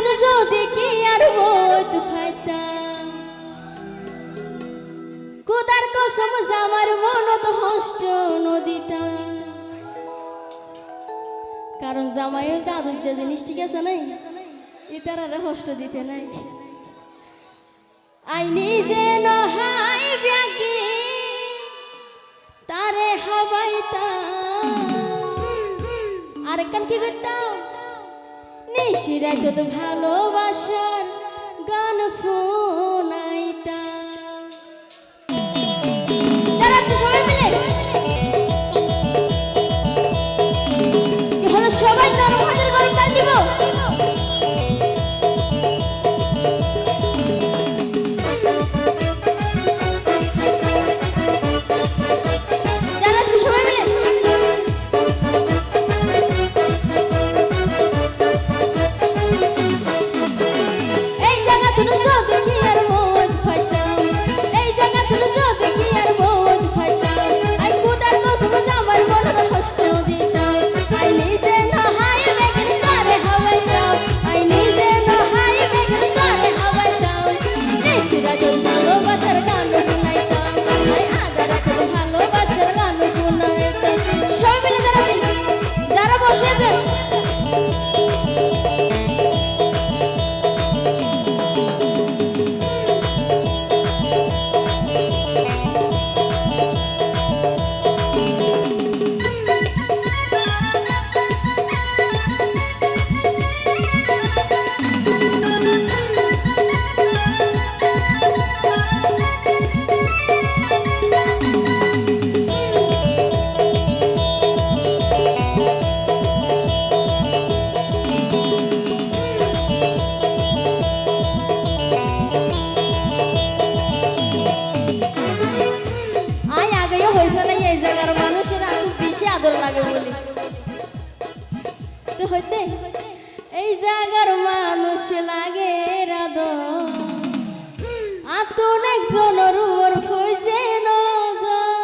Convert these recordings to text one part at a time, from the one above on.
তুন যদি আর ফাইতাম কুদার কসম মনত হষ্ট কারণ জামাইও দাদুর যে জিনিস ঠিক আছে নাই হষ্ট দিতে নাই। আই নিজে নহাই ব্যাগি তারে হাবাইতাম আরেকখান কি করতাম? নিশিরাই তো ভালোবাসার গান ফোনাইতাম তো হইতে এই জায়গার মানুষ লাগে রাদ আতুন একজনের উপর ফইছে নজর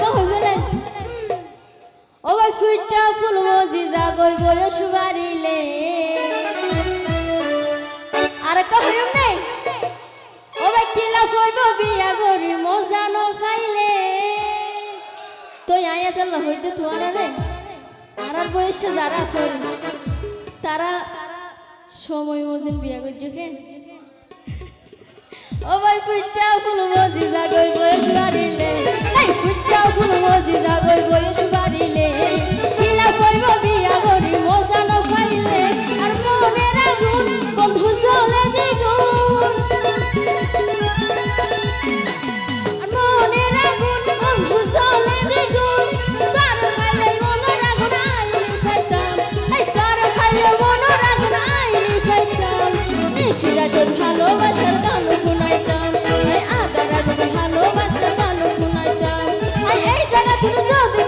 আরেকটা গেলে ও ভাই ফুইটা ফুল মজি জাগই বয়স বাড়িলে গরি আর তারা সময় মজিন বিয়া করছ কেন ও ভাই ফুইটা ফুল মজি জাগই বয়স বাড়িলে জায়গা তুমি যদি